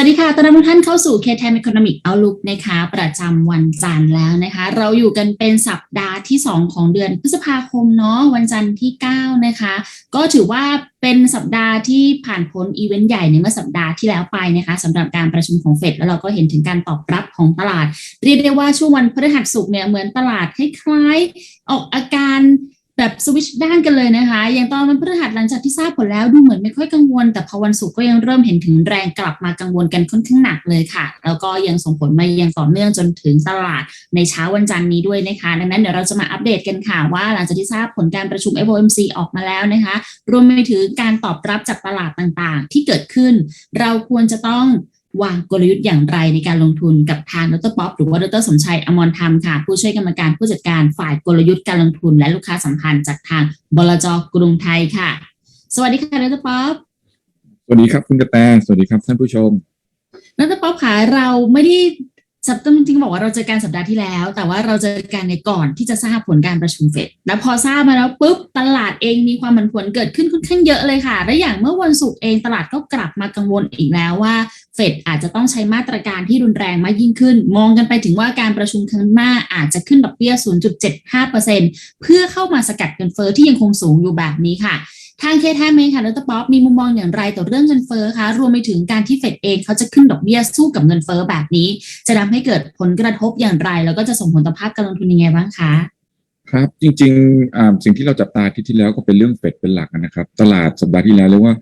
วัสดีค่ะต้อนรับทุกท่านเข้าสู่ K-Time Economic Outlook นะคะ ประจำวันจันทร์แล้วนะคะ เราอยู่กันเป็นสัปดาห์ที่ 2 ของเดือนพฤษภาคมเนาะ วันจันทร์ที่ 9 นะคะ ก็ถือว่าเป็นสัปดาห์ที่ผ่านพ้นอีเวนต์ใหญ่ในเมื่อสัปดาห์ที่แล้วไปนะคะสำหรับการประชุมของเฟดแล้วเราก็เห็นถึงการตอบรับของตลาด เรียกได้ว่าช่วงวันพฤหัสศุกร์เนี่ยเหมือนตลาดคล้ายๆออกอาการ แบบสวิตชด้านกันเลยนะคะ อย่างตอนวันพฤหัสหลังจากที่ทราบผลแล้วดูเหมือนไม่ค่อยกังวล แต่พอวันศุกร์ก็ยังเริ่มเห็นถึงแรงกลับมากังวลกันค่อนข้างหนักเลยค่ะ แล้วก็ยังส่งผลมายังต่อเนื่องจนถึงตลาดในเช้าวันจันทร์นี้ด้วยนะคะ ดังนั้นเดี๋ยวเราจะมาอัปเดตกันค่ะว่า หลังจากที่ทราบผลการประชุม FOMC ออกมาแล้วนะคะ รวมไปถึงการตอบรับจากตลาดต่างๆ ที่เกิดขึ้น เราควรจะต้อง วางกลยุทธ์อย่างไรในการลงทุนกับทางดรป๊อปหรือว่าดรสมชัยอมรธรรมค่ะ ผู้ช่วยกรรมการผู้จัดการฝ่ายกลยุทธ์การลงทุนและลูกค้าสัมพันธ์จากทางบลจกรุงไทยค่ะ สวัสดีค่ะดรป๊อปสวัสดีครับคุณกระแตสวัสดีครับท่านผู้ชมดรป๊อปค่ะเราไม่ได้สัปดาห์จริงๆบอกว่าเราเจอกันสัปดาห์ที่แล้ว แต่ว่าเราเจอกันในก่อนที่จะทราบผลการประชุมเฟดแล้วพอทราบมาแล้วปุ๊บตลาดเองมีความผันผวนเกิดขึ้นค่อนข้างเยอะเลยค่ะ และอย่างเมื่อวันศุกร์เองตลาดก็กลับมากังวลอีกแล้วว่า เฟดอาจจะต้องใช้มาตรการที่รุนแรงมากยิ่งขึ้น มองกันไปถึงว่าการประชุมครั้งหน้าอาจจะขึ้นดอกเบี้ย 0.75%เพื่อเข้ามาสกัดเงินเฟ้อที่ยังคงสูงอยู่แบบนี้ค่ะทางเคทามเองค่ะดรป๊อปมีมุมมองอย่างไรต่อเรื่องเงินเฟ้อคะ รวมไปถึงการที่เฟดเองเขาจะขึ้นดอกเบี้ยสู้กับเงินเฟ้อแบบนี้ จะทำให้เกิดผลกระทบอย่างไร แล้วก็จะส่งผลต่อภาพการลงทุนยังไงบ้างคะ ครับจริงๆสิ่งที่เราจับตาที่ที่แล้วก็เป็นเรื่องเฟดเป็นหลักนะครับ ตลาดสัปดาห์ที่แล้วเรียกว่า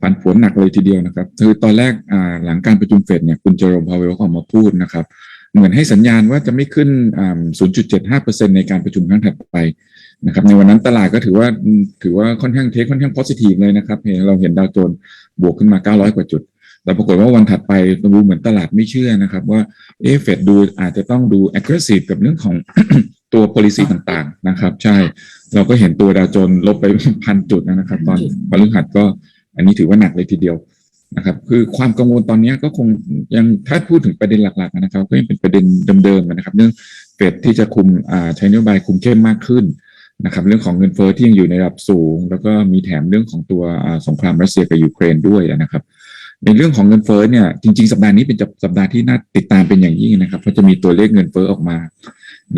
ผันผวนหนักเลยทีเดียวนะครับ คือตอนแรกอ่าหลังการประชุมเฟดเนี่ยคุณเจอร์โรมพาวเวลก็ออกมาพูดนะครับ เหมือนให้สัญญาณว่าจะไม่ขึ้นอ่า0.75%ในการประชุมครั้งถัดไปนะครับ ในวันนั้นตลาดก็ถือว่าถือว่าค่อนข้างเทคค่อนข้างโพซิทีฟเลยนะครับเห็นเราเห็นดาวโจนส์บวกขึ้นมา 900 กว่าจุดแต่ปรากฏว่าวันถัดไปดูเหมือนตลาดไม่เชื่อนะครับ ว่าเอฟเฟดดูอาจจะต้องดู aggressive กับเรื่องของตัว policy ต่างๆนะครับ ใช่เราก็เห็นตัวดาวโจนส์ลบไปพันจุดนะครับ ตอนพฤหัสก็ อันนี้ถือว่าหนักเลยทีเดียวนะครับ คือความกังวลตอนนี้ก็คงยังถ้าพูดถึงประเด็นหลัก ๆ นะครับ ก็ยังเป็นประเด็นเดิมๆนะครับ เรื่องเฟดที่จะคุมอ่าใช้นโยบายคุมเข้มมากขึ้นนะครับ เรื่องของเงินเฟ้อที่ยังอยู่ในระดับสูง แล้วก็มีแถมเรื่องของตัวสงครามรัสเซียกับยูเครนด้วยนะครับในเรื่องของเงินเฟ้อเนี่ยจริงๆ สัปดาห์นี้เป็นสัปดาห์ที่น่าติดตามเป็นอย่างยิ่งนะครับเพราะจะมีตัวเลขเงินเฟ้อออกมา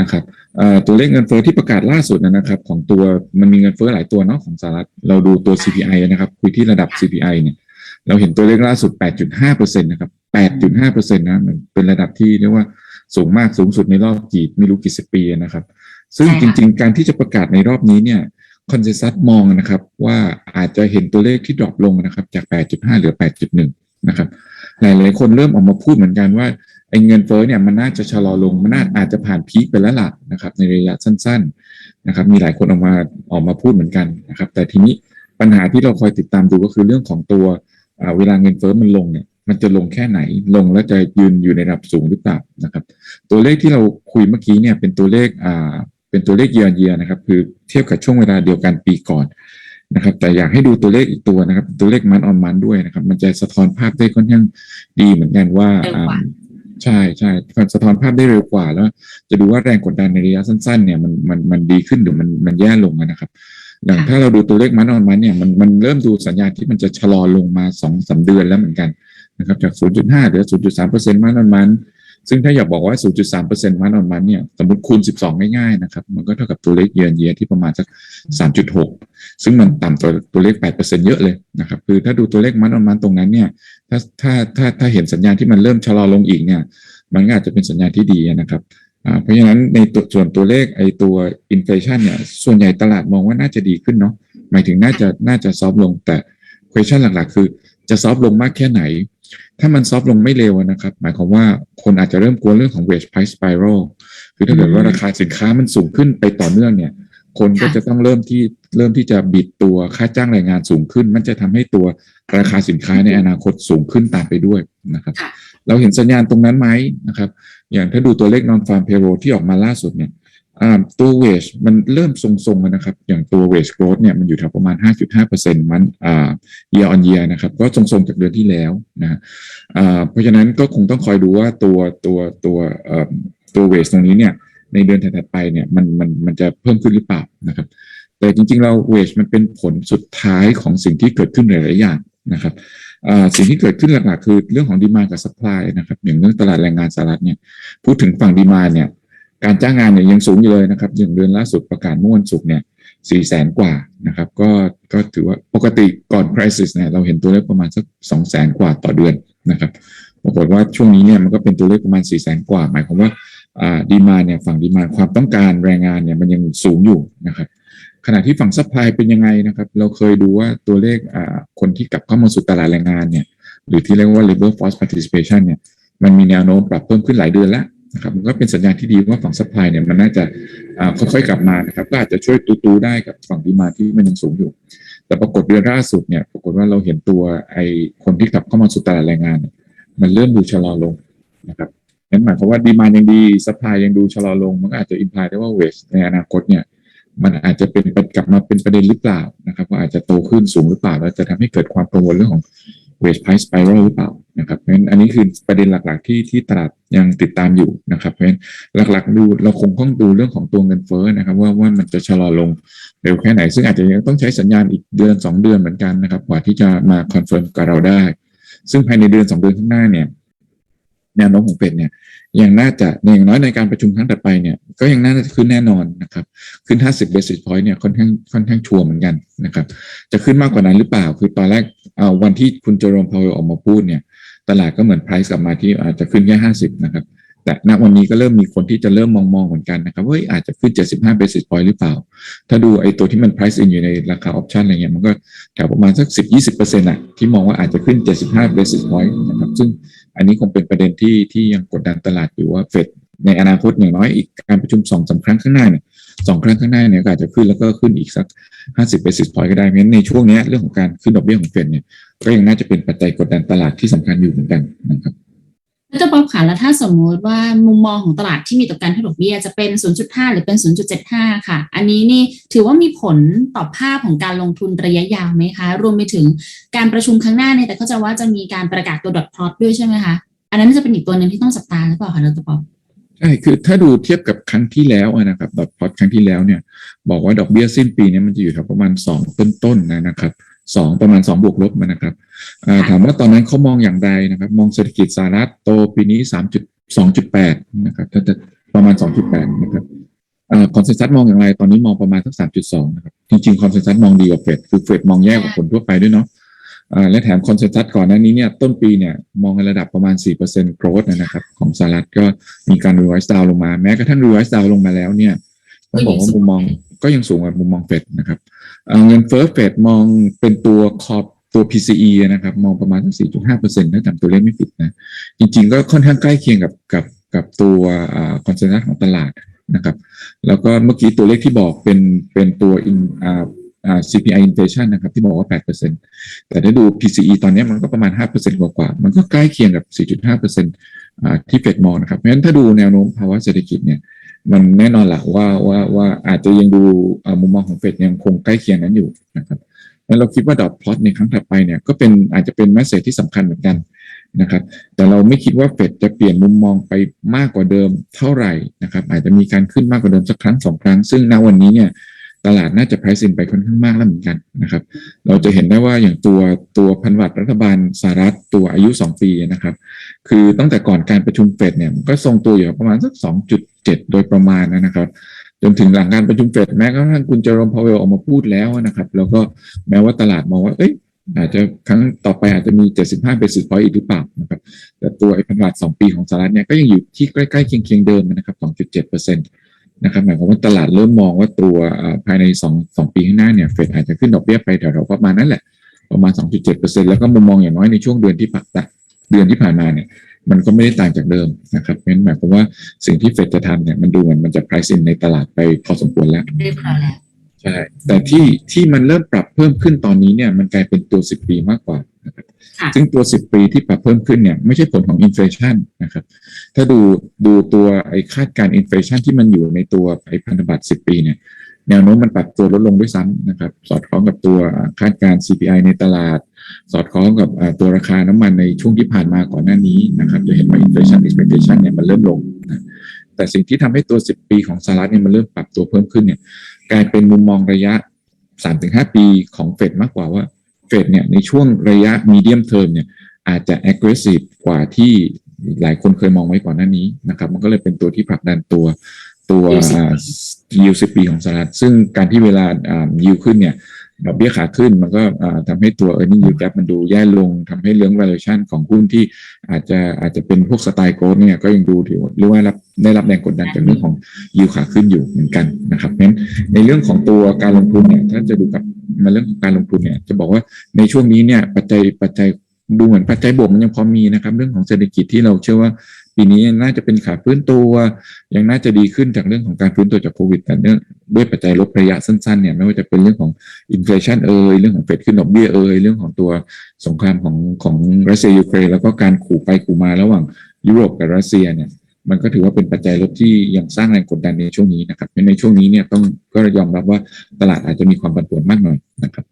นะครับตัวเลขเงินเฟ้อที่ประกาศล่าสุดนะครับ ของตัวมันมีเงินเฟ้อหลายตัวเนาะของสหรัฐเราดูตัว CPI นะครับ คุยที่ระดับ CPI เนี่ยเราเห็นตัวเลขล่าสุด 8.5%นะครับ 8.5%นะมันเป็นระดับที่เรียกว่าสูงมากสูงสุดในรอบกี่ไม่รู้กี่สิบปีนะครับ ซึ่งจริง ๆ การที่จะประกาศในรอบนี้เนี่ยคอนเซซัสมองนะครับ ว่าอาจจะเห็นตัวเลขที่ดรอปลงนะครับ จาก 8.5 เหลือ 8.1 นะครับ หลายๆคนเริ่มออกมาพูดเหมือนกันว่า ไอ้เงินเฟ้อเนี่ยมันน่าจะชะลอลงมันน่าอาจจะผ่านพีคไปแล้วล่ะนะครับในระยะสั้น ๆนะครับ มีหลายคนออกมาออกมาพูดเหมือนกันนะครับ แต่ทีนี้ปัญหาที่เราคอยติดตามดูก็คือเรื่องของตัวเวลาเงินเฟ้อมันลงเนี่ยมันจะลงแค่ไหนลงแล้วจะยืนอยู่ในระดับสูงหรือเปล่านะครับ ตัวเลขที่เราคุยเมื่อกี้เนี่ยเป็นตัวเลขอ่าเป็นตัวเลขเยียร์เยียนะครับ คือเทียบกับช่วงเวลาเดียวกันปีก่อนนะครับ แต่อยากให้ดูตัวเลขอีกตัวนะครับ ตัวเลขมันออนมันด้วยนะครับ มันจะสะท้อนภาพได้ค่อนข้างดีเหมือนกันว่า ใช่ใช่สะท้อนภาพได้เร็วกว่าแล้ว จะดูว่าแรงกดดันในระยะสั้นๆเนี่ยมันมันมันดีขึ้นหรือมันมันแย่ลงนะครับอย่างถ้าเราดูตัวเลขมันออนมันเนี่ยมันมันเริ่มดูสัญญาณที่มันจะชะลอลงมาสองสาเดือนแล้วเหมือนกันนะครับจาก 0.5เหลือ 0.3%มันออนมัน ซึ่งถ้าอยากบอกว่า 0.3%มันออนมันเนี่ยสมมติคูณ 12 ง่ายๆนะครับมันก็เท่ากับตัวเลขเยือนเยียที่ประมาณสัก 3.6 ซึ่งมันต่ำตัวตัวเลข 8%เยอะเลยนะครับคือถ้าดูตัวเลขมันออนมันตรงนั้นเนี่ยถ้าถ้าถ้าถ้าเห็นสัญญาณที่มันเริ่มชะลอลงอีกเนี่ยมันก็อาจจะเป็นสัญญาณที่ดีนะครับเพราะฉะนั้นในตัวส่วนตัวเลขไอตัวอินฟลชันเนี่ยส่วนใหญ่ตลาดมองว่าน่าจะดีขึ้นเนาะหมายถึงน่าจะน่าจะซอฟลงแต่ question หลักๆ คือจะซอฟลงมากแค่ไหน ถ้ามันซอฟลงไม่เร็วนะครับ หมายความว่าคนอาจจะเริ่มกลัวเรื่องของ wage price spiral คือถ้าเกิดว่าราคาสินค้ามันสูงขึ้นไปต่อเนื่องเนี่ย คนก็จะต้องเริ่มที่เริ่มที่จะบิดตัวค่าจ้างแรงงานสูงขึ้น มันจะทำให้ตัวราคาสินค้าในอนาคตสูงขึ้นตามไปด้วยนะครับ เราเห็นสัญญาณตรงนั้นไหมนะครับ อย่างถ้าดูตัวเลข non farm payroll ที่ออกมาล่าสุดเนี่ย ตัว wage มันเริ่มทรงๆนะครับ อย่างตัว wage growth เนี่ยมันอยู่แถวประมาณ 5.5%มันอ่า year on year นะครับ ก็ทรงๆจากเดือนที่แล้วนะเพราะฉะนั้นก็คงต้องคอยดูว่าตัวตัวตัวตัว wage ตรงนี้เนี่ยในเดือนถัดไปเนี่ยมันมันมันจะเพิ่มขึ้นหรือเปล่านะครับ แต่จริงๆเรา wage มันเป็นผลสุดท้ายของสิ่งที่เกิดขึ้นหลายๆอย่างนะครับสิ่งที่เกิดขึ้นหลักๆคือเรื่องของดีมากับสป라이นะครับอย่างเรื่องตลาดแรงงานสหรัฐเนี่ยพูดถึงฝั่งดีมาเนี่ย การจ้างงานเนี่ยยังสูงอยู่เลยนะครับอย่างเดือนล่าสุดประกาศเมื่อวันศุกร์เนี่ยสี่แสนกว่านะครับ ก็ก็ถือว่าปกติก่อน crisis เนี่ยเราเห็นตัวเลขประมาณสักสองแสนกว่าต่อเดือนนะครับปรากฏว่าช่วงนี้เนี่ยมันก็เป็นตัวเลขประมาณสี่แสนกว่า หมายความว่าอ่าดีมาเนี่ยฝั่งดีมาความต้องการแรงงานเนี่ยมันยังสูงอยู่นะครับขณะที่ฝั่งซัพพลายเป็นยังไงนะครับ เราเคยดูว่าตัวเลขอ่าคนที่กลับเข้ามาสู่ตลาดแรงงานเนี่ยหรือที่เรียกว่า labor force participation เนี่ยมันมีแนวโน้มปรับเพิ่มขึ้นหลายเดือนแล้ว นะครับมันก็เป็นสัญญาณที่ดีว่าฝั่งซัพพลายเนี่ยมันน่าจะค่อยๆกลับมานะครับก็อาจจะช่วยตูๆได้กับฝั่งดีมาที่มันยังสูงอยู่ แต่ปรากฏเดือนล่าสุดเนี่ยปรากฏว่าเราเห็นตัวไอ้คนที่กลับเข้ามาสู่ตลาดแรงงาน มันเริ่มดูชะลอลงนะครับนั่นหมายความว่าดีมายังดีซัพพลายยังดูชะลอลง มันก็อาจจะอิมพลายได้ว่าเวสในอนาคตเนี่ยมันอาจจะเป็นกลับมาเป็นประเด็นหรือเปล่านะครับว่าอาจจะโตขึ้นสูงหรือเปล่าแล้วจะทำให้เกิดความกังวลเรื่องของ wage price spiral หรือเปล่านะครับเพราะฉะนั้นอันนี้คือประเด็นหลักๆที่ที่ตลาดยังติดตามอยู่นะครับเพราะฉะนั้นหลักๆดูเราคงต้องดูเรื่องของตัวเงินเฟ้อนะครับ ว่าว่ามันจะชะลอลงเร็วแค่ไหน ซึ่งอาจจะยังต้องใช้สัญญาณอีกเดือนสองเดือนเหมือนกันนะครับกว่าที่จะมาคอนเฟิร์มกับเราได้ ซึ่งภายในเดือนสองเดือนข้างหน้าเนี่ย แนวโน้มของเฟดเนี่ยยังน่าจะอย่างน้อยในการประชุมครั้งต่อไปเนี่ยก็ยังน่าจะขึ้นแน่นอนนะครับขึ้น 50 basis point เนี่ยค่อนข้างค่อนข้างชัวร์เหมือนกันนะครับจะขึ้นมากกว่านั้นหรือเปล่า คือตอนแรกเอาวันที่คุณโจโรมพาวเวลออกมาพูดเนี่ยตลาดก็เหมือน price กลับมาที่อาจจะขึ้นแค่ 50 นะครับแต่ณวันนี้ก็เริ่มมีคนที่จะเริ่มมองมองๆเหมือนกันนะครับว่าเฮ้ยอาจจะขึ้น 75 basis point หรือเปล่า ถ้าดูไอ้ตัวที่มัน price in อยู่ในราคา option อะไรเงี้ยมันก็แถวประมาณสัก 10-20%อะที่มองว่าอาจจะขึ้น 75 basis point นะครับซึ่ง อันนี้คงเป็นประเด็นที่ที่ยังกดดันตลาดอยู่ว่าเฟดในอนาคตอย่างน้อยอีกการประชุมสองสามครั้งข้างหน้าเนี่ยสองครั้งข้างหน้าเนี่ยอาจจะขึ้นแล้วก็ขึ้นอีกสักห้าสิบเบสิสพอยต์ก็ได้เพราะฉะนั้นในช่วงเนี้ยเรื่องของการขึ้นดอกเบี้ยของเฟดเนี่ยก็ยังน่าจะเป็นปัจจัยกดดันตลาดที่สำคัญอยู่เหมือนกันนะครับ ดรป๊อบค่ะแล้วถ้าสมมติว่ามุมมองของตลาดที่มีต่อการขึ้นดอกเบี้ยจะเป็น 0.5 หรือเป็น 0.75 ค่ะ อันนี้นี่ถือว่ามีผลต่อภาพของการลงทุนระยะยาวไหมคะ รวมไปถึงการประชุมครั้งหน้าเนี่ยแต่เข้าใจว่าจะมีการประกาศตัวดอทพลอตด้วยใช่ไหมคะ อันนั้นจะเป็นอีกตัวหนึ่งที่ต้องจับตาหรือเปล่าคะดรป๊อบใช่ คือถ้าดูเทียบกับครั้งที่แล้วนะครับ ดอทพอตครั้งที่แล้วเนี่ย บอกว่าดอกเบี้ยสิ้นปีนี้มันจะอยู่แถวประมาณสองต้นๆนนะครับ สองประมาณสองบวกลบมันนะครับอ่าถามว่าตอนนั้นเขามองอย่างไรนะครับ มองเศรษฐกิจสหรัฐโตปีนี้สามจุดสองจุดแปดนะครับถ้าจะประมาณสองจุดแปดนะครับอ่าคอนเซนแซสมองอย่างไรตอนนี้มองประมาณสักสามจุดสองนะครับจริงๆคอนเซนแซสมองดีกว่าเฟดคือเฟดมองแย่กว่าคนทั่วไปด้วยเนาะอ่าและแถมคอนเซนแซสก่อนหน้านี้เนี่ยต้นปีเนี่ยมองในระดับประมาณ4% growth นะครับของสหรัฐก็มีการ revise down ลงมา แม้กระทั่ง revise down ลงมาแล้วเนี่ยต้องบอกว่ามุมมองก็ยังสูงกว่ามุมมองเฟดนะครับอ่า เงินเฟ้อเฟดมองเป็นตัวคอบตัว PCE นะครับมองประมาณสัก4.5%ถ้าจำตัวเลขไม่ผิดนะ จริงๆ ก็ค่อนข้างใกล้เคียงกับกับกับตัวคอนเซนแซสของตลาดนะครับ แล้วก็เมื่อกี้ตัวเลขที่บอกเป็นเป็นตัวอินอ่าอ่า CPI inflation นะครับที่บอกว่า 8%แต่ถ้าดู PCE ตอนนี้มันก็ประมาณ 5%กว่าๆมันก็ใกล้เคียงกับ 4.5%อ่าที่เฟดมองนะครับ เพราะฉะนั้นถ้าดูแนวโน้มภาวะเศรษฐกิจเนี่ย มันแน่นอนแหละว่าว่าว่าอาจจะยังดูมุมมองของเฟดยังคงใกล้เคียงนั้นอยู่นะครับแล้วเราคิดว่าดอทพลอตในครั้งถัดไปเนี่ยก็เป็นอาจจะเป็นแมสเซจที่สำคัญเหมือนกันนะครับแต่เราไม่คิดว่าเฟดจะเปลี่ยนมุมมองไปมากกว่าเดิมเท่าไหร่นะครับอาจจะมีการขึ้นมากกว่าเดิมสักครั้งสองครั้ง ซึ่งณวันนี้เนี่ย ตลาดน่าจะ price in ไปค่อนข้างมากแล้วเหมือนกันนะครับ เราจะเห็นได้ว่าอย่างตัวตัวพันธบัตรรัฐบาลสหรัฐตัวอายุ 2 ปีนะครับ คือตั้งแต่ก่อนการประชุมเฟดเนี่ยมันก็ทรงตัวอยู่ประมาณสัก 2.7 โดยประมาณนะครับ จนถึงหลังการประชุมเฟดแม้กระทั่งคุณเจอร์มพาวเวลออกมาพูดแล้วนะครับ แล้วก็แม้ว่าตลาดมองว่าเอ้ยอาจจะครั้งต่อไปอาจจะมี 75 basis point อีกหรือเปล่านะครับ แต่ตัวไอ้พันธบัตร2ปีของสหรัฐเนี่ยก็ยังอยู่ที่ใกล้ๆเคียงๆเดิมนะครับ 2.7%นต์ นะครับหมายความว่าตลาดเริ่มมองว่าตัวภายใน2 2ปีข้างหน้าเนี่ยเฟดอาจจะขึ้นดอกเบี้ยไปแถวๆประมาณนั้นแหละประมาณ 2.7%แล้วก็มุมมองอย่างน้อยในช่วงเดือนที่ผ่านเดือนที่ผ่านมาเนี่ยมันก็ไม่ได้ต่างจากเดิมนะครับเพราะฉะนั้นหมายความว่าสิ่งที่เฟดจะทำเนี่ยมันดูเหมือนมันจะ price in ในตลาดไปพอสมควรแล้ว เรียบร้อยแล้วใช่แต่ที่ที่มันเริ่มปรับเพิ่มขึ้นตอนนี้เนี่ยมันกลายเป็นตัว 10 ปีมากกว่านะครับค่ะซึ่งตัว 10 ปีที่ปรับเพิ่มขึ้นเนี่ยไม่ใช่ผลของอินฟลชันนะครับถ้าดูดูตัวไอ้คาดการอินฟลชันที่มันอยู่ในตัวไอ้พันธบัตร 10 ปีเนี่ยแนวโน้มมันปรับตัวลดลงด้วยซ้ำนะครับ สอดคล้องกับตัวคาดการ CPI ในตลาด สอดคล้องกับอ่าตัวราคาน้ำมันในช่วงที่ผ่านมาก่อนหน้านี้นะครับจะเห็นว่า inflation expectation เนี่ยมันเริ่มลงนะแต่สิ่งที่ทำให้ตัว 10 ปีของสหรัฐเนี่ยมันเริ่มปรับตัวเพิ่มขึ้นเนี่ย กลายเป็นมุมมองระยะ 3-5 ปีของเฟดมากกว่าว่าเฟฟดเนี่ยในช่วงระยะมีเดียมเทอมเนี่ยอาจจะ aggressive กว่าที่หลายคนเคยมองไว้ก่อนหน้านี้นะครับ มันก็เลยเป็นตัวที่ผลักดันตัวตัว Yield 10ยิวสิปีของสหรัฐซึ่งการที่เวลายิวขึ้นเนี่ย ดอกเบี้ยขาขึ้นมันก็อ่าทำให้ตัว e a r n i n g yield gap มันดูแย่ลงทำให้เรื่อง valuation ของหุ้นที่อาจจะอาจจะเป็นพวกสไตล์โกลด์เนี่ยก็ยังดูถือเรียกว่ารับได้รับแรงกดดันจากเรื่องของยิวขาขึ้นอยู่เหมือนกันนะครับเพราะฉะนั้นในเรื่องของตัวการลงทุนเนี่ยถ้าจะดูกับมาเรื่องของการลงทุนเนี่ยจะบอกว่าในช่วงนี้เนี่ยปัจจัยปัจจัยดูเหมือนปัจจัยบวกมันยังพอมีนะครับ เรื่องของเศรษฐกิจที่เราเชื่อว่า ปีนี้น่าจะเป็นขาฟื้นตัว ยังน่าจะดีขึ้นจากเรื่องของการฟื้นตัวจากโควิด แต่เนื่องด้วยปัจจัยลบระยะสั้นๆเนี่ยไม่ว่าจะเป็นเรื่องของอินฟลชันเอ่ยเรื่องของเฟดขึ้นดอกเบี้ยเอ่ยเรื่องของตัวสงครามของของรัสเซียยูเครนแล้วก็การขู่ไปขู่มาระหว่างยุโรปกับรัสเซียเนี่ยมันก็ถือว่าเป็นปัจจัยลบที่ยังสร้างแรงกดดันในช่วงนี้นะครับในช่วงนี้เนี่ยต้องก็ยอมรับว่าตลาดอาจจะมีความผันผวนมากหน่อยนะครับ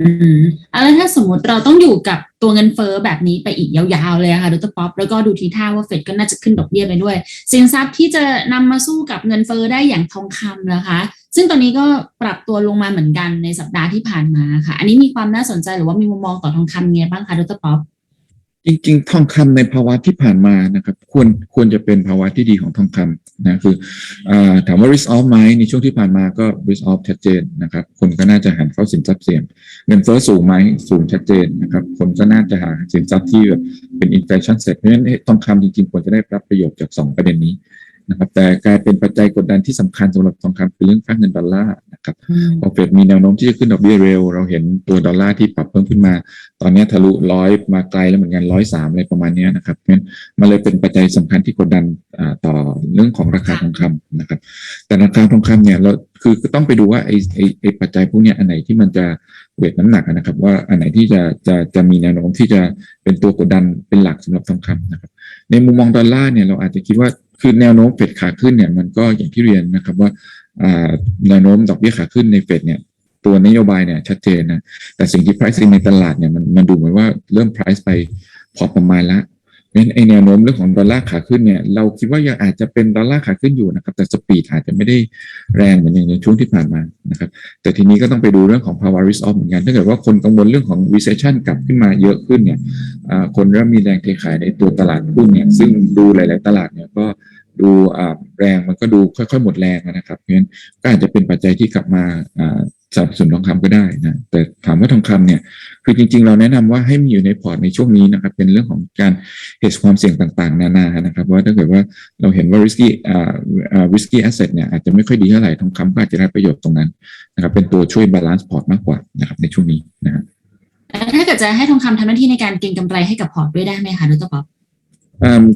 อืมอะแล้วถ้าสมมติเราต้องอยู่กับตัวเงินเฟ้อแบบนี้ไปอีกยาวๆเลยค่ะดรป๊อปแล้วก็ดูทีท่าว่าเฟดก็น่าจะขึ้นดอกเบี้ยไปด้วย สินทรัพย์ที่จะนำมาสู้กับเงินเฟ้อได้อย่างทองคำนะคะ ซึ่งตอนนี้ก็ปรับตัวลงมาเหมือนกันในสัปดาห์ที่ผ่านมาค่ะ อันนี้มีความน่าสนใจหรือว่ามีมุมมองต่อทองคำไงบ้างคะดรป๊อป จริงๆ ทองคำในภาวะที่ผ่านมานะครับ ควรควรจะเป็นภาวะที่ดีของทองคำนะคืออถามว่า risk off ไหมในช่วงที่ผ่านมาก็ risk off ชัดเจนนะครับ คนก็น่าจะหันเข้าสินทรัพย์เสี่ยง เงินเฟ้อสูงไหมสูงชัดเจนนะครับ คนก็น่าจะหาสินทรัพย์ที่แบบเป็น inflation set เพราะฉะนั้นทองคำจริงๆ ควรจะได้รับประโยชน์จาก 2 ประเด็นนี้ นะครับแต่กลายเป็นปัจจัยกดดันที่สำคัญสำหรับทองคำคือเรื่องค่าเงินดอลลาร์นะครับพอเฟดมีแนวโน้มที่จะขึ้นดอกเบี้ยเร็ว เราเห็นตัวดอลลาร์ที่ปรับเพิ่มขึ้นมา ตอนนี้ทะลุร้อยมาไกลแล้วเหมือนกันร้อยสามอะไรประมาณเนี้ยนะครับเพราะฉะนั้นมันเลยเป็นปัจจัยสำคัญที่กดดันอ่าต่อเรื่องของราคาทองคำนะครับ แต่ราคาทองคำเนี่ยเราคือก็ต้องไปดูว่าไอ้ไอ้ไอ้ปัจจัยพวกเนี้ยอันไหนที่มันจะเวทน้ำหนักอะนะครับ ว่าอันไหนที่จะจะจะมีแนวโน้มที่จะเป็นตัวกดดันเป็นหลักสำหรับทองคำนะครับ ในมุมมองดอลลาร์เนี่ยเราอาจจะคิดว่า คือแนวโน้มเฟดขาขึ้นเนี่ยมันก็อย่างที่เรียนนะครับว่าแนวโน้มดอกเบี้ยขาขึ้นในเฟดเนี่ยตัวนโยบายเนี่ยชัดเจนนะแต่สิ่งที่ pricing ในตลาดเนี่ยมันมันดูเหมือนว่าเริ่ม price ไปพอประมาณละ เพราะฉะนั้นไอแนวโน้มเรื่องของดอลลาร์ขาขึ้นเนี่ยเราคิดว่ายังอาจจะเป็นดอลลาร์ขาขึ้นอยู่นะครับแต่สปีดอาจจะไม่ได้แรงเหมือนอย่างในช่วงที่ผ่านมานะครับแต่ทีนี้ก็ต้องไปดูเรื่องของภาวะ risk off เหมือนกันถ้าเกิดว่าคนกังวลเรื่องของ recession กลับขึ้นมาเยอะขึ้นเนี่ยคนเริ่มมีแรงเทขายในตัวตลาดหุ้นเนี่ยซึ่งดูหลาย ๆ ตลาดเนี่ยก็ดูแรงมันก็ดูค่อย ๆ หมดแรงนะครับเพราะฉะนั้นก็อาจจะเป็นปัจจัยที่กลับมา สนับสนุนทองคำก็ได้นะแต่ถามว่าทองคำเนี่ยคือจริง ๆ เราแนะนำว่าให้มีอยู่ในพอร์ตในช่วงนี้นะครับ เป็นเรื่องของการ hedge ความเสี่ยงต่างๆ นานานะครับ ว่าถ้าเกิดว่าเราเห็นว่า risky อ่าอ่า risky asset เนี่ยอาจจะไม่ค่อยดีเท่าไหร่ทองคำก็อาจจะได้ประโยชน์ตรงนั้นนะครับ เป็นตัวช่วย balance พอร์ตมากกว่านะครับในช่วงนี้นะครับแล้วถ้าเกิดจะให้ทองคำทำหน้าที่ในการเก็งกำไรให้กับพอร์ตด้วยได้ไหมคะดรป๊อป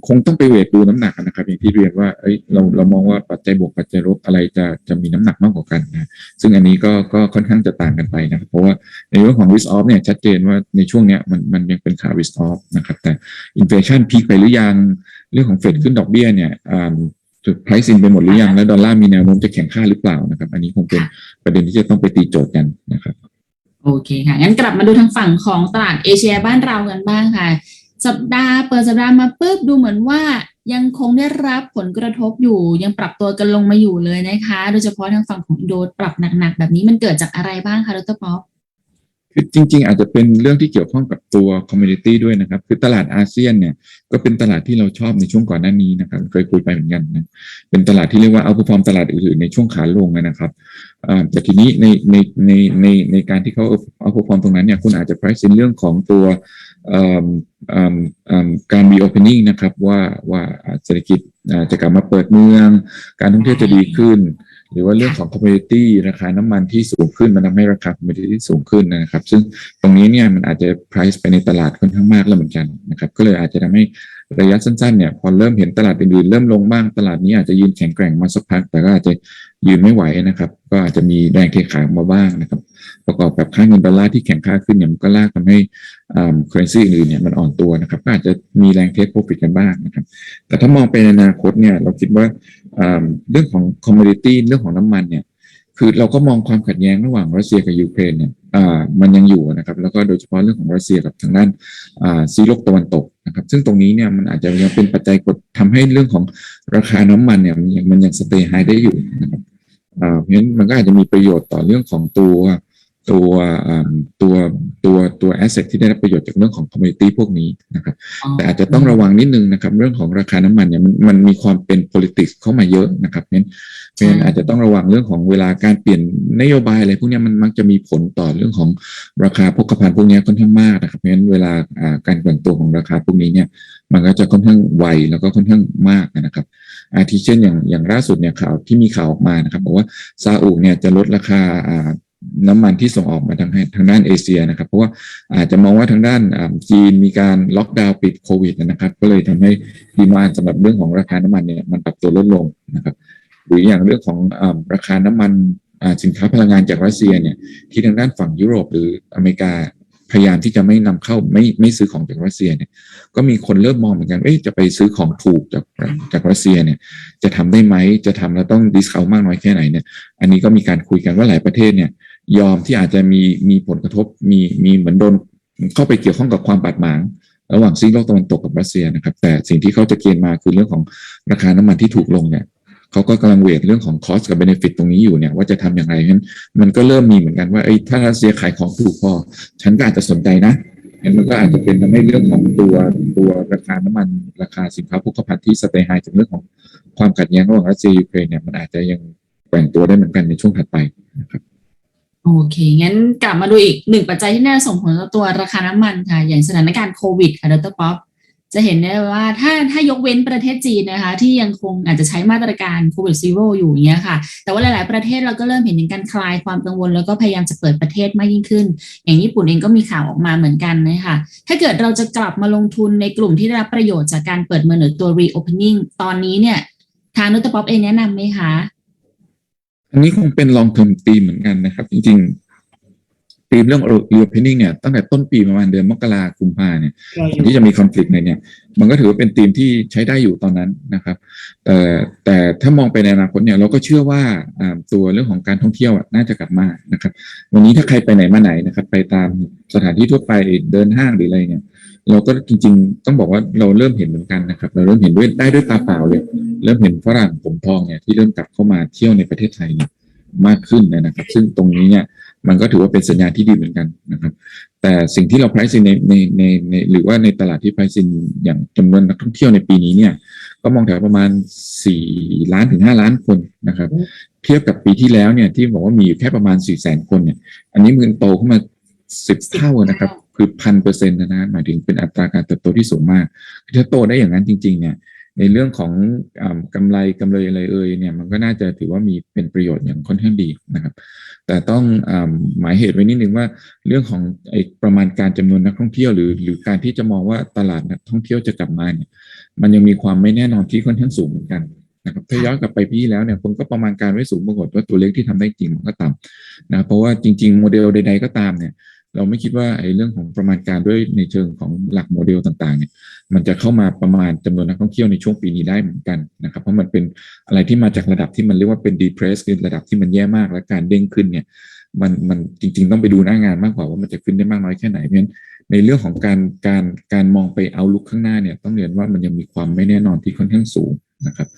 คงต้องไปเวทดูน้ำหนักนะครับ อย่างที่เรียนว่าเอ้ยเราเรามองว่าปัจจัยบวกปัจจัยลบอะไรจะจะมีน้ำหนักมากกว่ากันนะซึ่งอันนี้ก็ก็ค่อนข้างจะต่างกันไปนะครับ เพราะว่าในเรื่องของ risk off เนี่ยชัดเจนว่าในช่วงเนี้ยมันมันยังเป็นขา risk off นะครับ แต่ inflation peak ไปหรือยังเรื่องของเฟดขึ้นดอกเบี้ยเนี่ยอ่าจุด price in ไปหมดหรือยังแล้วดอลลาร์มีแนวโน้มจะแข็งค่าหรือเปล่านะครับ อันนี้คงเป็นประเด็นที่จะต้องไปตีโจทย์กันนะครับ โอเคค่ะงั้นกลับมาดูทางฝั่งของตลาดเอเชียบ้านเรากันบ้างค่ะ สัปดาห์เปิดสัปดาห์มาปุ๊บดูเหมือนว่ายังคงได้รับผลกระทบอยู่ ยังปรับตัวกันลงมาอยู่เลยนะคะ โดยเฉพาะทางฝั่งของอินโดปรับหนักๆ แบบนี้มันเกิดจากอะไรบ้างคะดรป๊อปคือจริง ๆ อาจจะเป็นเรื่องที่เกี่ยวข้องกับตัวคอมมูนิตี้ด้วยนะครับ คือตลาดอาเซียนเนี่ยก็เป็นตลาดที่เราชอบในช่วงก่อนหน้านี้นะครับ เคยคุยไปเหมือนกันนะเป็นตลาดที่เรียกว่าเอาพอร์มตลาดอื่นๆในช่วงขาลงนะครับแต่ทีนี้ในในในในในการที่เขาเอาพอร์มตรงนั้นเนี่ยคุณอาจจะ price in เรื่องของตัว เอ่อเอ่อเอ่อการ reopening นะครับว่าว่าเศรษฐกิจอ่าจะกลับมาเปิดเมือง การท่องเที่ยวจะดีขึ้น หรือว่าเรื่องของ commodity ราคาน้ำมันที่สูงขึ้นมันทำให้ราคา commodity สูงขึ้นนะครับ ซึ่งตรงนี้เนี่ยมันอาจจะ price ไปในตลาดค่อนข้างมากแล้วเหมือนกันนะครับ ก็เลยอาจจะทำให้ระยะสั้นๆเนี่ยพอเริ่มเห็นตลาดอื่นๆเริ่มลงบ้างตลาดนี้อาจจะยืนแข็งแกร่งมาสักพัก แต่ก็อาจจะยืนไม่ไหวนะครับ ก็อาจจะมีแรงเทขายออกมาบ้างนะครับ ประกอบกับค่าเงินดอลลาร์ที่แข็งค่าขึ้นเนี่ยมันก็ลากทำให้ อ่า currency อื่นๆเนี่ยมันอ่อนตัวนะครับก็อาจจะมีแรงเทคโปรฟิตกันบ้างนะครับ แต่ถ้ามองไปในอนาคตเนี่ยเราคิดว่าเรื่องของ commodity เรื่องของน้ำมันเนี่ยคือเราก็มองความขัดแย้งระหว่างรัสเซียกับยูเครนเนี่ยมันยังอยู่นะครับ แล้วก็โดยเฉพาะเรื่องของรัสเซียกับทางด้านซีโลกตะวันตกนะครับ ซึ่งตรงนี้เนี่ยมันอาจจะยังเป็นปัจจัยกดทำให้เรื่องของราคาน้ำมันเนี่ยมันยังมันยังสเตย์ไฮได้อยู่นะครับเพราะฉะนั้นมันก็อาจจะมีประโยชน์ต่อเรื่องของตัวตัวตัว แอสเซทที่ได้รับประโยชน์จากเรื่องของคอมมูนิตี้พวกนี้นะครับแต่อาจจะต้องระวังนิดนึงนะครับเรื่องของราคาน้ำมันเนี่ยมันมันมีความเป็น politics เข้ามาเยอะนะครับเพราะฉะนั้นเพราะฉะนั้นอาจจะต้องระวังเรื่องของเวลาการเปลี่ยนนโยบายอะไรพวกเนี้ยมันมักจะมีผลต่อเรื่องของราคาพกพาพวกเนี้ยค่อนข้างมากนะครับเพราะฉะนั้นเวลาอ่าการแกว่งตัวของราคาพวกนี้เนี่ยมันก็จะค่อนข้างไวแล้วก็ค่อนข้างมากนะครับอาทิเช่นอย่างอย่างล่าสุดเนี่ยข่าวที่มีข่าวออกมานะครับบอกว่าซาอุเนี่ยจะลดราคา น้ำมันที่ส่งออกมาทางทางด้านเอเชียนะครับ เพราะว่าอาจจะมองว่าทางด้านจีนมีการล็อกดาวน์ปิดโควิดนะครับ ก็เลยทำให้ดีมานสำหรับเรื่องของราคาน้ำมันเนี่ยมันปรับตัวลดลงนะครับ หรืออย่างเรื่องของอราคาน้ำมันสินค้าพลังงานจากรัสเซียเนี่ยที่ทางด้านฝั่งยุโรปหรืออเมริกาพยายามที่จะไม่นำเข้าไม่ไม่ซื้อของจากรัสเซียเนี่ยก็มีคนเริ่มมองเหมือนกันเอ๊ะจะไปซื้อของถูกจากจากรัสเซียเนี่ยจะทำได้ไหมจะทำแล้วต้องดิสเคาวมากน้อยแค่ไหนเนี่ยอันนี้ก็มีการคุยกันว่าหลายประเทศเนี่ย ยอมที่อาจจะมีมีผลกระทบมีมีเหมือนโดนเข้าไปเกี่ยวข้องกับความบาดหมาง ระหว่างซีกโลกตะวันตกกับรัสเซียนะครับ แต่สิ่งที่เขาจะเกณฑ์มาคือเรื่องของราคาน้ำมันที่ถูกลงเนี่ยเขาก็กำลังเวทเรื่องของคอสกับเบนฟิตตรงนี้อยู่เนี่ยว่าจะทำอย่างไรเพราะฉะนั้นมันก็เริ่มมีเหมือนกันว่าเอ้ถ้ารัสเซียขายของถูกพอ ฉันก็อาจจะสนใจนะงั้นมันก็อาจจะเป็นทำให้เรื่องของตัวตัวราคาน้ำมันราคาสินค้าโภคภัณฑ์ที่สเตย์ไฮจากเรื่องของความขัดแย้งระหว่างรัสเซียยูเครนเนี่ยมันอาจจะยังแกว่งตัวได้เหมือนกันในช่วงถัดไปนะครับ โอเค งั้นกลับมาดูอีกหนึ่งปัจจัยที่น่าส่งผลต่อตัวราคาน้ำมันค่ะ อย่างสถานการณ์โควิดค่ะดรป๊อปจะเห็นได้ว่าถ้าถ้ายกเว้นประเทศจีนนะคะ ที่ยังคงอาจจะใช้มาตรการโควิดซีโร่อยู่อย่างเงี้ยค่ะ แต่ว่าหลาย ๆ ประเทศเราก็เริ่มเห็นถึงการคลายความกังวล แล้วก็พยายามจะเปิดประเทศมากยิ่งขึ้น อย่างญี่ปุ่นเองก็มีข่าวออกมาเหมือนกันนะคะถ้าเกิดเราจะกลับมาลงทุนในกลุ่มที่ได้รับประโยชน์จากการเปิดเมืองหรือตัว reopening ตอนนี้เนี่ยทางดรป๊อปเองแนะนำไหมคะ อันนี้คงเป็นลองเทอมตีเหมือนกันนะครับ จริง ๆ ตีมเรื่อง reopening เนี่ยตั้งแต่ต้นปีประมาณเดือนมกราคมกุมภาเนี่ยที่จะมีคอน FLICT ในเนี่ย มันก็ถือว่าเป็นธีมที่ใช้ได้อยู่ตอนนั้นนะครับ แต่แต่ถ้ามองไปในอนาคตเนี่ยเราก็เชื่อว่าอ่าตัวเรื่องของการท่องเที่ยวอะน่าจะกลับมานะครับ วันนี้ถ้าใครไปไหนมาไหนนะครับ ไปตามสถานที่ทั่วไปเดินห้างหรืออะไรเนี่ยเราก็จริง ๆ ต้องบอกว่าเราเริ่มเห็นเหมือนกันนะครับ เราเริ่มเห็นด้วยได้ด้วยตาเปล่าเลย เริ่มเห็นฝรั่งผมทองเนี่ยที่เริ่มกลับเข้ามาเที่ยวในประเทศไทยเนี่ยมากขึ้นนะครับ ซึ่งตรงนี้เนี่ย มันก็ถือว่าเป็นสัญญาณที่ดีเหมือนกันนะครับ แต่สิ่งที่เรา price in ในในในในหรือว่าในตลาดที่ price in อย่างจำนวนนักท่องเที่ยวในปีนี้เนี่ย ก็มองแถวประมาณ 4 ล้านถึง 5 ล้านคนนะครับ เทียบกับปีที่แล้วเนี่ยที่บอกว่ามีอยู่แค่ประมาณ4แสนคนเนี่ย อันนี้มันโตขึ้นมา 10 เท่านะครับ คือพันเปอร์เซ็นต์นะฮะหมายถึงเป็นอัตราการเติบโตที่สูงมากถ้าโตได้อย่างนั้นจริง ๆ เนี่ย ในเรื่องของอากำไรกำไรอะไรเอ่ยเนี่ยมันก็น่าจะถือว่ามีเป็นประโยชน์อย่างค่อนข้างดีนะครับ แต่ต้องอหมายเหตุไว้นิดนึงว่าเรื่องของไอ้ประมาณการจำนวนนักท่องเที่ยวหรือหรือการที่จะมองว่าตลาดนักท่องเที่ยวจะกลับมาเนี่ยมันยังมีความไม่แน่นอนที่ค่อนข้างสูงเหมือนกันนะครับถ้าย้อนกลับไปปีที่แล้วเนี่ยผมก็ประมาณการไว้สูงปรากฏว่าตัวเลขที่ทำได้จริงมันก็ต่ำนะเพราะว่าจริง ๆ โมเดลใด ๆก็ตามเนี่ย เราไม่คิดว่าไอ้เรื่องของประมาณการด้วยในเชิงของหลักโมเดลต่างๆเนี่ยมันจะเข้ามาประมาณจำนวนนักท่องเที่ยวในช่วงปีนี้ได้เหมือนกันนะครับเพราะมันเป็นอะไรที่มาจากระดับที่มันเรียกว่าเป็น depress คือระดับที่มันแย่มาก และการเด้งขึ้นเนี่ยมันมันจริง ๆ ต้องไปดูหน้างานมากกว่าว่ามันจะขึ้นได้มากน้อยแค่ไหนเพราะฉะนั้นในเรื่องของการการการมองไปเอาลุกข้างหน้าเนี่ยต้องเรียนว่ามันยังมีความไม่แน่นอนที่ค่อนข้างสูงนะครับ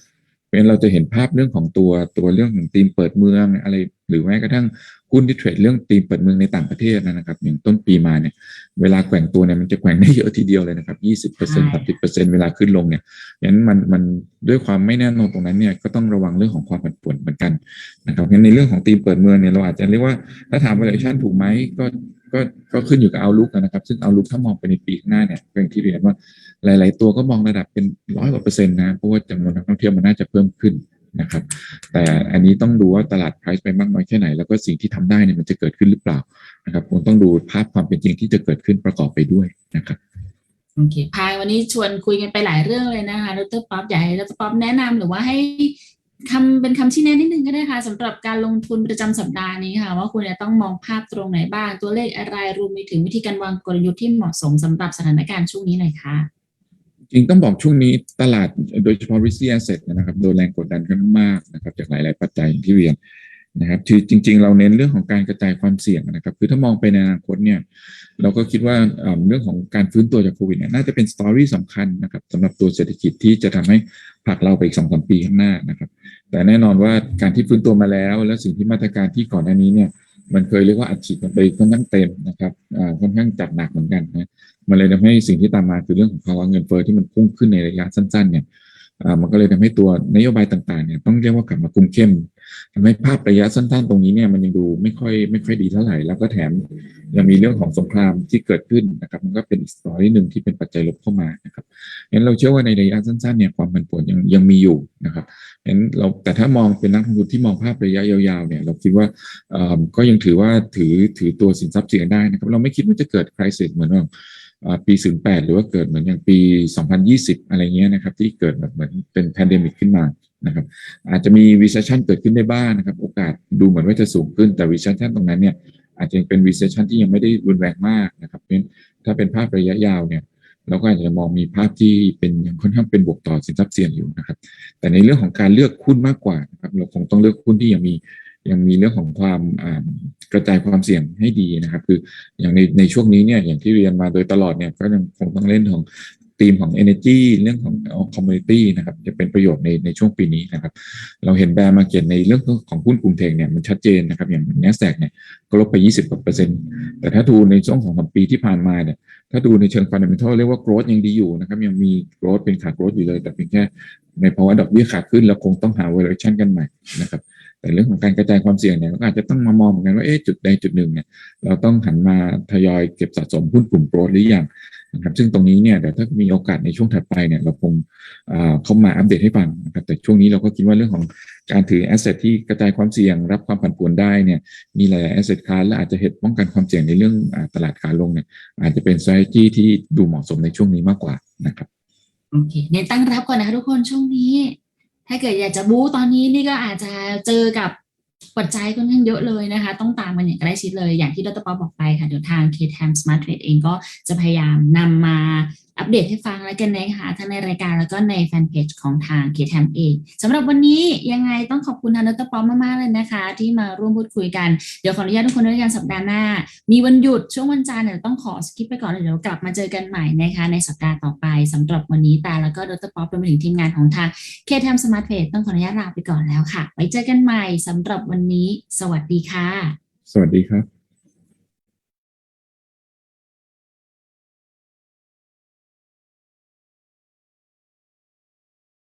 ราะฉะนั้นเราจะเห็นภาพเรื่องของตัวตัวเรื่องของธีมเปิดเมืองอะไร หรือแม้กระทั่งหุ้นที่เทรดเรื่องธีมเปิดเมืองในต่างประเทศนะครับ อย่างต้นปีมาเนี่ย เวลาแกว่งตัวเนี่ยมันจะแกว่งได้เยอะทีเดียวเลยนะครับยี่สิบเปอร์เซ็นต์สามสิบเปอร์เซ็นต์เวลาขึ้นลงเนี่ยงั้นมันมันด้วยความไม่แน่นอนตรงนั้นเนี่ยก็ต้องระวังเรื่องของความผันผวนเหมือนกันนะครับงั้นในเรื่องของธีมเปิดเมืองเนี่ยเราอาจจะเรียกว่าถ้าถาม valuation ถูกไหมก็ ก็ก็ขึ้นอยู่กับเอาลุกนะครับ ซึ่งเอาลุกถ้ามองไปในปีข้างหน้าเนี่ยก็อย่างที่เรียนว่าหลาย ๆ ตัวก็มองระดับเป็นร้อยกว่าเปอร์เซ็นต์นะเพราะว่าจำนวนนักท่องเที่ยวมันน่าจะเพิ่มขึ้นนะครับ แต่อันนี้ต้องดูว่าตลาด price ไปมากน้อยแค่ไหน แล้วก็สิ่งที่ทำได้เนี่ยมันจะเกิดขึ้นหรือเปล่านะครับคงต้องดูภาพความเป็นจริงที่จะเกิดขึ้นประกอบไปด้วยนะครับโอเคพายวันนี้ชวนคุยกันไปหลายเรื่องเลยนะคะดรป๊อปอยากให้ดรป๊อปแนะนำหรือว่าให้ คำเป็นคำชี้แนะนิดนึงก็ได้ค่ะสำหรับการลงทุนประจำสัปดาห์นี้ค่ะ ว่าคุณจะต้องมองภาพตรงไหนบ้าง ตัวเลขอะไรรวมไปถึงวิธีการวางกลยุทธ์ที่เหมาะสมสำหรับสถานการณ์ช่วงนี้หน่อยค่ะจริงต้องบอกช่วงนี้ตลาดโดยเฉพาะริสซี่แอสเซทนะครับโดนแรงกดดันค่อนข้างมากนะครับจากหลาย ๆ ปัจจัยอย่างที่เรียน นะครับคือจริง ๆ เราเน้นเรื่องของการกระจายความเสี่ยงนะครับ คือถ้ามองไปในอนาคตเนี่ย เราก็คิดว่าเรื่องของการฟื้นตัวจากโควิดเนี่ยน่าจะเป็นสตอรี่สำคัญนะครับสำหรับตัวเศรษฐกิจที่จะทำให้ผลักเราไปอีกสองสามปีข้างหน้านะครับ แต่แน่นอนว่าการที่ฟื้นตัวมาแล้ว และสิ่งที่มาตรการที่ก่อนหน้านี้เนี่ย มันเคยเรียกว่าอัดฉีดกันไปค่อนข้างเต็มนะครับค่อนข้างจัดหนักเหมือนกันนะมันเลยทำให้สิ่งที่ตามมาคือเรื่องของภาวะเงินเฟ้อที่มันพุ่งขึ้นในระยะสั้น ๆ เนี่ยมันก็เลยทำให้ตัวนโยบายต่างๆเนี่ยต้องเรียกว่ากลับมาคุมเข้ม ทำให้ภาพระยะสั้นๆ ตรงนี้เนี่ยมันยังดูไม่ค่อยไม่ค่อยดีเท่าไหร่ แล้วก็แถมยังมีเรื่องของสงครามที่เกิดขึ้นนะครับ มันก็เป็นอีกสตอรี่หนึ่งที่เป็นปัจจัยลบเข้ามานะครับงั้นเราเชื่อว่าในระยะสั้นๆเนี่ยความผันผวนยังยังมีอยู่นะครับงั้นเราแต่ถ้ามองเป็นนักลงทุนที่มองภาพระยะยาวๆเนี่ยเราคิดว่าเอ่อก็ยังถือว่าถือถือตัวสินทรัพย์เสี่ยงได้นะครับ เราไม่คิดว่าจะเกิดคริสเหมือนว่าเอ่อปี08หรือว่าเกิดเหมือนอย่างปี 2020 อะไรเงี้ยนะครับ ที่เกิดแบบเหมือนเป็นแพนเดมิกขึ้นมา นะครับอาจจะมี recession เกิดขึ้นได้บ้างนะครับ โอกาสดูเหมือนว่าจะสูงขึ้นแต่ recession ตรงนั้นเนี่ยอาจจะเป็น recession ที่ยังไม่ได้รุนแรงมากนะครับเพราะถ้าเป็นภาพระยะยาวเนี่ยเราก็อาจจะมองมีภาพที่เป็นยังค่อนข้างเป็นบวกต่อสินทรัพย์เสี่ยงอยู่นะครับ แต่ในเรื่องของการเลือกหุ้นมากกว่านะครับเราคงต้องเลือกหุ้นที่ยังมียังมีเรื่องของความกระจายความเสี่ยงให้ดีนะครับ คืออย่างในในช่วงนี้เนี่ยอย่างที่เรียนมาโดยตลอดเนี่ยก็ยังคงต้องเล่นของ ธีมของ energy เรื่องของ community นะครับจะเป็นประโยชน์ในในช่วงปีนี้นะครับ เราเห็นแบร์มาเก็ตในเรื่องของหุ้นกลุ่มเทคเนี่ยมันชัดเจนนะครับ อย่าง NASDAQ เนี่ยก็ลบไป 20กว่าเปอร์เซ็นต์แต่ถ้าดูในช่วงของสปีที่ผ่านมาเนี่ยถ้าดูในเชิงฟันเดเมนทัลเรียกว่า growth ยังดีอยู่นะครับ ยังมี growth เป็นขา growth อยู่เลย แต่เพียงแค่ในภาวะดอกเบี้ยขาขึ้นแล้วคงต้องหา valuation กันใหม่นะครับ แต่เรื่องของการกระจายความเสี่ยงเนี่ยก็อาจจะต้องมามองเหมือนกันว่าเอ๊ะจุดใดจุดหนึ่งเนี่ยเราต้องหันมาทยอยเก็บสะสมหุ้นกลุ่ม growth หรือยังนะครับซึ่งตรงนี้เนี่ยเดี๋ยวถ้ามีโอกาสในช่วงถัดไปเนี่ยเราคงอ่าเข้ามาอัปเดตให้ฟังนะครับแต่ช่วงนี้เราก็คิดว่าเรื่องของการถือ asset ที่กระจายความเสี่ยง รับความผันผวนได้เนี่ยมีหลายๆ asset class และอาจจะเหตุป้องกันความเสี่ยงในเรื่องอตลาดขาลงเนี่ยอาจจะเป็น strategy ที่ดูเหมาะสมในช่วงนี้มากกว่านะครับโอเคเน้นตั้งรับก่อนนะคะทุกคนช่วงนี้ ถ้าเกิดอยากจะบู๊ตอนนี้นี่ก็อาจจะเจอกับปัจจัยค่อนข้างเยอะเลยนะคะ ต้องตามมันอย่างใกล้ชิดเลย อย่างที่ดรป๊อปบอกไปค่ะ เดี๋ยวทาง k t a m Smart Trade เองก็จะพยายามนำมา อัปเดตให้ฟังแล้วกันนะคะทั้งในรายการแล้วก็ในแฟนเพจของทาง k t a m เองสำหรับวันนี้ยังไงต้องขอบคุณทางดรป๊อปมากๆเลยนะคะ ที่มาร่วมพูดคุยกัน เดี๋ยวขออนุญาตทุกคนด้วยกันสัปดาห์หน้า มีวันหยุดช่วงวันจันทร์เนี่ยต้องขอสกิปไปก่อนเดี๋ยวกลับมาเจอกันใหม่นะคะในสัปดาห์ต่อไปสำหรับวันนี้แต่แล้วก็ดรป๊อปรวมไปถึงทีมงานของทางเคทมสมาร์ทเฟสต้องขออนุญาตลาไปก่อนแล้วค่ะไว้เจอกันใหม่สำหรับวันนี้ สวัสดีค่ะ สวัสดีครับ